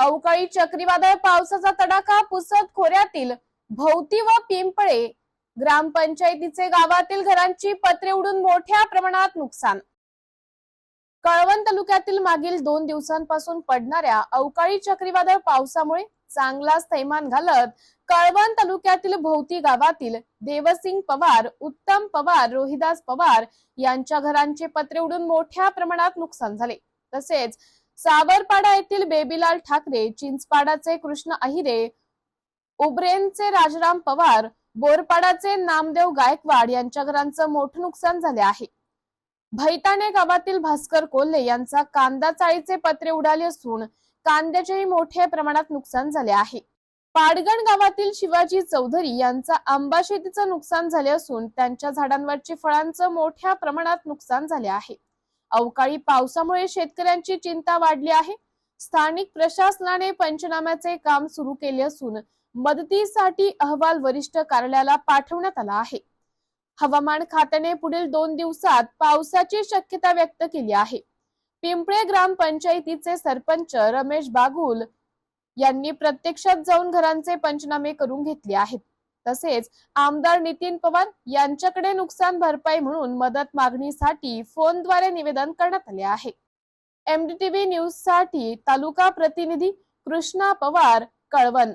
अवकाळी चक्रीवादळ पावसाचा तडाखा पुसत खोऱ्यातील भोवती व पिंपळे ग्रामपंचायतीचे गावातील घरांची पत्रे उडून मोठ्या प्रमाणात नुकसान. कळवण तालुक्यातील मागील दोन दिवसांपासून पडणाऱ्या अवकाळी चक्रीवादळ पावसामुळे चांगलाच थैमान घालत कळवण तालुक्यातील भोवती गावातील देवसिंग पवार उत्तम पवार रोहिदास पवार यांच्या घरांचे पत्रे उडून मोठ्या प्रमाणात नुकसान झाले. तसेच सावरपाडा येथील बेबीलाल ठाकरे चिंचपाडाचे कृष्ण अहिरे उब्रेनचे राजराम पवार बोरपाडाचे नामदेव गायकवाड यांच्या घरांचं मोठं नुकसान झाले आहे. भैताणे गावातील भास्कर कोल्हे यांचा कांदा चाळीचे पत्रे उडाले असून कांद्याचेही मोठ्या प्रमाणात नुकसान झाले आहे. पाडगण गावातील शिवाजी चौधरी यांचा आंबा शेतीचं नुकसान झाले असून त्यांच्या झाडांवरची फळांचं मोठ्या प्रमाणात नुकसान झाले आहे. अवकाळी पावसामुळे शेतकऱ्यांची चिंता वाढली आहे. स्थानिक प्रशासनाने पंचनाम्याचे काम सुरू केले असून मदतीसाठी अहवाल वरिष्ठ कार्यालयाला पाठवण्यात आला आहे. हवामान खात्याने पुढील दोन दिवसात पावसाची शक्यता व्यक्त केली आहे. पिंपळे ग्रामपंचायतीचे सरपंच रमेश बागुल यांनी प्रत्यक्षात जाऊन घरांचे पंचनामे करून घेतले आहेत. तसेच आमदार नितीन पवार यांच्याकडे नुकसान भरपाई म्हणून मदत मागणीसाठी फोनद्वारे निवेदन करण्यात आले आहे. एमडीटीव्ही न्यूजसाठी तालुका प्रतिनिधी कृष्णा पवार कळवण.